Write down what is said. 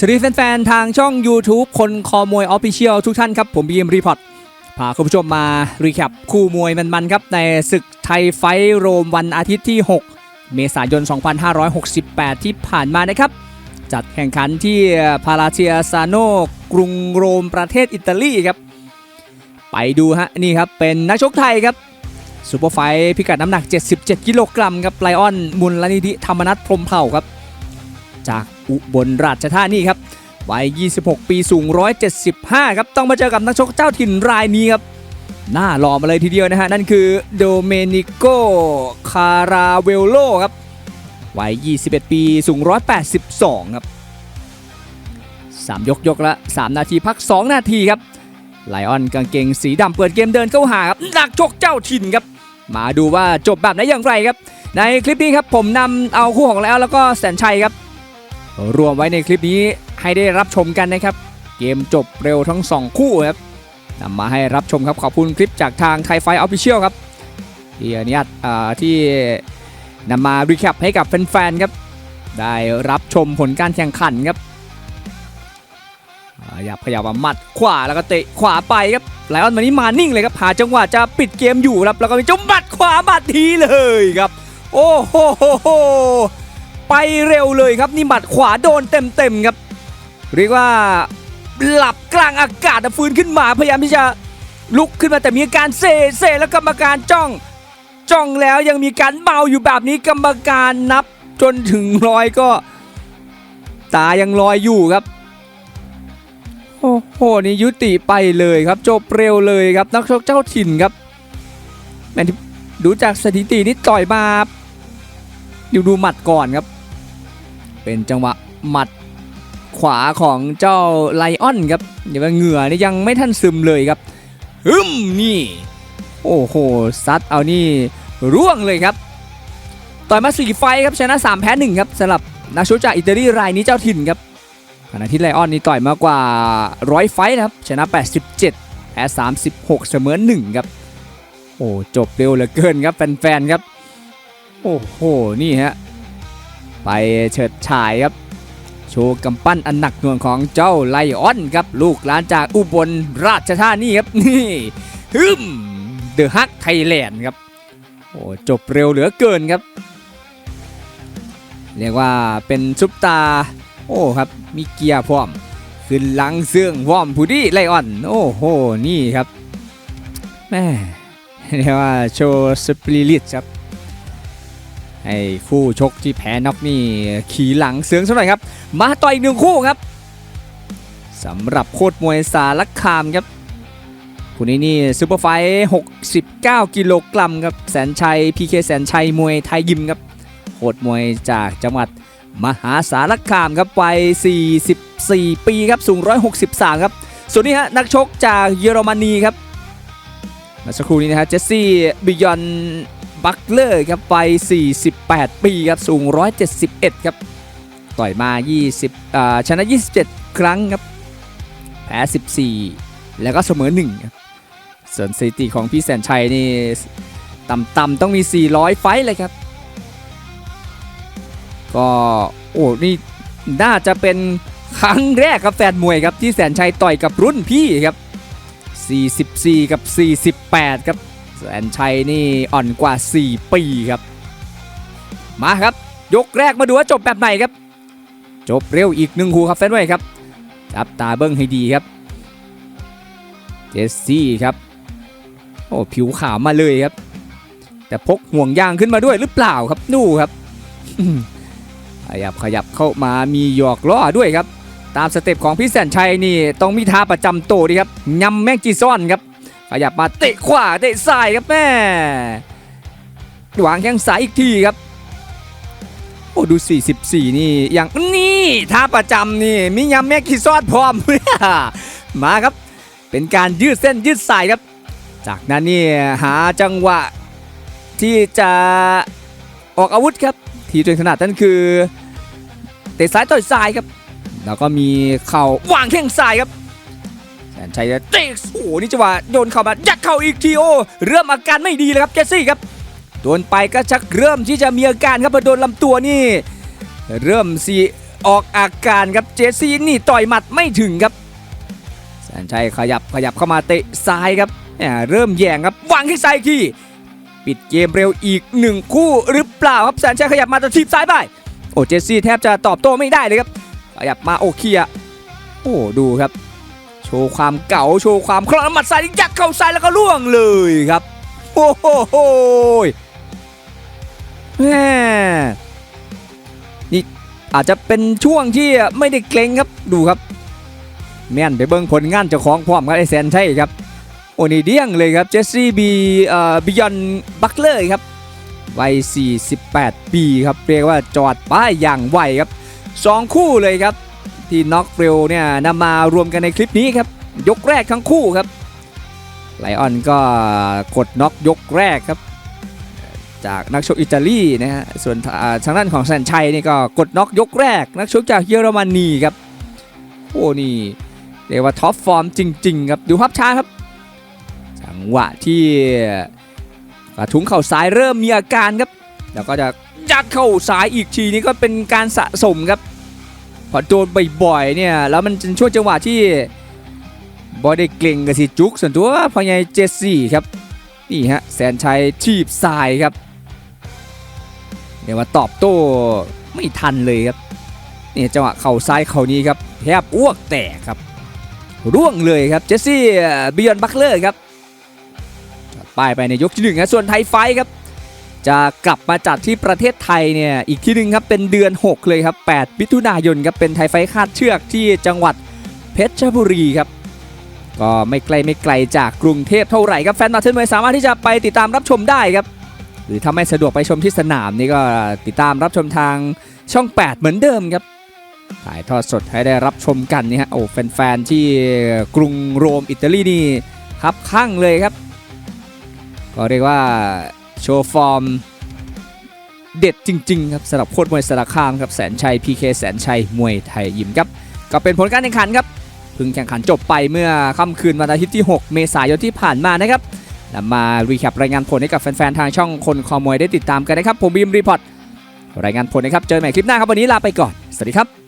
สวัสดีแฟนๆ ทางช่อง YouTube คนคอมวยออฟฟิเชียลทุกท่านครับ ผมบีเอ็มรีพอร์ตพาคุณผู้ชมมารีแคปคู่มวยมันๆ ครับ ในศึกไทยไฟโรมวันอาทิตย์ที่ 6 เมษายน 2568 ที่ผ่านมานะครับ จัดแข่งขันที่พาราเชียซาโนกรุงโรมประเทศอิตาลีครับ ไปดูฮะ นี่ครับเป็นนักชกไทยครับซูเปอร์ไฟพิกัดน้ำหนัก 77 กิโลกรัมครับไลออน มุลลนิธิธรรมนัทพรมเผ่าครับ จาก อุบลราชธานีครับวัย 26 ปีสูง 175 ครับ ต้องมาเจอกับนักชกเจ้าถิ่นรายนี้ครับ หน้าหล่อมาเลยทีเดียวนะฮะ นั่นคือโดเมนิโก คาราเวลโลครับ วัย 21 ปีสูง 182 ครับ 3 ยกยกละ 3 นาทีพัก 2 นาทีครับ ไลออนกางเกงสีดำเปิดเกมเดินเข้าหาครับนักชกเจ้าถิ่นครับ มาดูว่าจบแบบไหนอย่างไรครับ ในคลิปนี้ครับผมนำเอาคู่ของแล้วแล้วก็แสนชัยครับ รวมไว้ในคลิปนี้ให้ได้รับชมกันนะครับ เกมจบเร็วทั้ง 2 คู่ครับนำมาให้รับชมครับขอบคุณคลิปจากทางไทยไฟออฟฟิเชียลครับที่อนุญาตที่นำมารีแคปให้กับแฟนๆครับ ได้รับชมผลการแข่งขันครับขยับขยับมาหมัดขวาแล้วก็เตะขวาไปครับไลออนวันนี้มานิ่งเลยครับหาจังหวะจะปิดเกมอยู่ครับแล้วก็มีจังหมัดขวาหมัดทีเลยครับ โอ้โหโหโห ไปเร็วเลยครับนี่หมัดขวาโดนเต็มๆครับ เรียกว่าหลับกลางอากาศฟื้นขึ้นมาพยายามที่จะลุกขึ้นมาแต่มีอาการเซเซแล้วกรรมการจ้อง จ้องแล้วยังมีการเมาอยู่แบบนี้กรรมการนับจนถึงร้อยก็ ตายังลอยอยู่ครับโอ้โหนี่ยุติไปเลยครับจบเร็วเลยครับนักชกเจ้าถิ่นครับแม่ที่ดูจากสถิตินี่ต่อยมาดูดูหมัดก่อนครับ เป็นจังหวะหมัดขวาของเจ้าไลออนครับเดี๋ยวเหงื่อนี่ยังไม่ทันซึมเลยครับฮึมนี่ โอ้โหซัดเอานี่ร่วงเลยครับ ต่อยมาสี่ไฟครับชนะ 3 แพ้1ครับสำหรับนักชกจากอิตาลีรายนี้เจ้าถิ่นครับขณะที่ไลออนนี่ต่อยมากว่าร้อยไฟนะครับชนะ 87 แพ้ 36 เสมอ1ครับโอ้จบเร็วเหลือเกินครับแฟนๆครับ โอ้โหนี่ฮะ ไปเฉิดฉายครับ โชว์กำปั้นอันหนักหน่วงของเจ้าไลออนครับ ลูกหลานจากอุบลราชธานีครับ นี่ฮึมเดอะฮักไทยแลนด์ครับ โอ้จบเร็วเหลือเกินครับ เรียกว่าเป็นซุปตา โอ้ครับ มีเกียร์พร้อม ขึ้นหลังเสื่องพร้อมผู้ดีไลออน โอ้โห นี่ครับแม่เรียกว่าโชว์สปิริตครับ ให้คู่ชกที่แพ้น็อกนี่ขี่หลังเสืองสักหน่อยครับ มาต่ออีกหนึ่งคู่ครับสำหรับโคตรมวยสารคามครับคู่นี้นี่ซูเปอร์ไฟท์69 กิโลกรัมครับแสนชัยพีเคแสนชัยมวยไทยยิมครับโคตรมวยจากจังหวัดมหาสารคามครับวัย 44 ปีครับสูง 163 ครับ ส่วนนี้ฮะนักชกจากเยอรมนีครับมื่อสักครู่นี้นะฮะเจสซี่บิยอน บัคเลอร์ครับวัย 48 ปีครับสูง 171 ครับ ต่อยมา 20อ่าชนะ 27 ครั้งครับ แพ้ 14 แล้วก็เสมอ1ครับส่วนสถิติของพี่แสนชัยนี่ ต่ำๆต้องมี 400 ไฟต์เลยครับ ก็ โอ้ นี่น่าจะเป็นครั้งแรกครับแฟนมวยครับที่แสนชัยต่อยกับรุ่นพี่ครับ 44 กับ 48 ครับ แสนชัยนี่อ่อนกว่า 4 ปีครับ มาครับ ยกแรกมาดูว่าจบแบบไหนครับ จบเร็วอีกหนึ่งคู่ครับแฟนไว้ยครับ จับตาเบิ้งให้ดีครับ เจสซี่ครับ โอ้ผิวขาวมาเลยครับ แต่พกห่วงยางขึ้นมาด้วยหรือเปล่าครับดูครับขยับขยับเข้ามามีหยอกล้อด้วยครับ ตามสเต็ปของพี่แสนชัยนี่ต้องมีท่าประจำตัวดีครับยำแมงจีซ่อนครับ ขยับมาเตะขวาเตะซ้ายครับแม่วางแข้งซ้ายอีกทีครับ โอ้ดู 44 นี่อย่างนี่ท่าประจำนี่มียำแม็กคิซอดพร้อม มาครับ เป็นการยืดเส้นยืดสายครับ จากนั้นนี่หาจังหวะที่จะออกอาวุธครับ ที่ตัวเองถนัดนั่นคือเตะซ้ายต่อยซ้ายครับ แล้วก็มีเข่าวางแข้งซ้ายครับ แสนชัยเตะโอ้โหนี่จังหวะโยนเข่ามายัดเข่าอีกทีโอเริ่มอาการไม่ดีเลยครับเจสซี่ครับโดนไปก็ชักเริ่มที่จะมีอาการครับพอโดนลำตัวนี่ เริ่มสีออกอาการครับเจสซี่นี่ต่อยหมัดไม่ถึงครับแสนชัยขยับขยับเข้ามาเตะซ้ายครับแหม่เริ่มแย่งครับวางที่ซ้ายอีกทีปิดเกมเร็วอีกหนึ่งคู่หรือเปล่าครับแสนชัยขยับมาตะทีบซ้ายไปโอ้เจสซี่แทบจะตอบโต้ไม่ได้เลยครับขยับมาโอเคลียโอ้ดูครับ โชว์ความเก่าโชว์ความคล่องหมัดซ้ายยัดเข้าซ้ายแล้วก็ล่วงเลยครับโอ้โหแหมนี่อาจจะเป็นช่วงที่ไม่ได้เกรงครับดูครับแม่นไปเบิ่งผลงานเจ้าของพร้อมครับไอแซนใช่ครับโอ้นี่เดี้ยงเลยครับเจสซี่บีเอ่อบิยอนบัคเลอร์ครับวัย 48 ปีครับ เรียกว่าจอดป้ายอย่างไวครับสองคู่เลยครับ ที่น็อกเร็วเนี่ยนำมารวมกันในคลิปนี้ครับ ยกแรกทั้งคู่ครับ ไลออนก็กดน็อกยกแรกครับ จากนักชกอิตาลีนะฮะส่วนทางด้านของแซนชัยนี่ก็กดน็อกยกแรก นักชกจากเยอรมนีครับโอ้นี่เรียกว่าท็อปฟอร์มจริง ๆ ครับ ดูภาพช้าครับ จังหวะที่กระทุ้งเข่าซ้ายเริ่มมีอาการครับ แล้วก็จะยัดเข้าซ้ายอีกทีนี้ก็เป็นการสะสมครับ พอโดนบ่อยๆเนี่ยแล้วมันเป็นช่วงจังหวะที่บอได้เกรงกับสิจุกส่วนตัวพอใหญเจสซี่ครับนี่ฮะแสนชัยทีบซ้ายครับเรียว่าตอบโต้ไม่ทันเลยครับนี่จังหวะเข่าซ้ายเข่านี้ครับแทบอ้วกแตกครับ ร่วงเลยครับเจสซี่บิยอนบัคเลอร์ครับป้ายไปในยกที่หนึ่งครับส่วนไทยไฟครับ จะกลับมาจัดที่ประเทศไทยเนี่ยอีกที่หนึ่งครับเป็นเดือน 6 เลยครับ8มิถุนายนครับเป็นไทยไฟคาดเชือกที่จังหวัดเพชรบุรีครับก็ไม่ไกลไม่ไกลจากกรุงเทพเท่าไหร่ครับแฟนบอลเทนมวยสามารถที่จะไปติดตามรับชมได้ครับ หรือถ้าไม่สะดวกไปชมที่สนามนี่ก็ติดตามรับชมทางช่อง 8 เหมือนเดิมครับถ่ายทอดสดให้ได้รับชมกันนี่ฮะโอ้แฟนๆที่กรุงโรมอิตาลีนี่ครับข้างเลยครับ ก็เรียกว่า โชว์ฟอร์มเด็ดจริงๆครับสำหรับโคตรมวยสารคามครับแสนชัย PK แสนชัยมวยไทยยิมครับก็เป็นผลการแข่งขันครับเพิ่งแข่งขันจบไปเมื่อค่ำคืนวันอาทิตย์ที่ 6 เมษายนที่ผ่านมานะครับนำมารีแคปรายงานผลให้กับแฟนๆทางช่องคนคอมวยได้ติดตามกันนะครับ ผมบีมรีพอร์ตรายงานผลนะครับ เจอใหม่คลิปหน้าครับวันนี้ลาไปก่อน สวัสดีครับ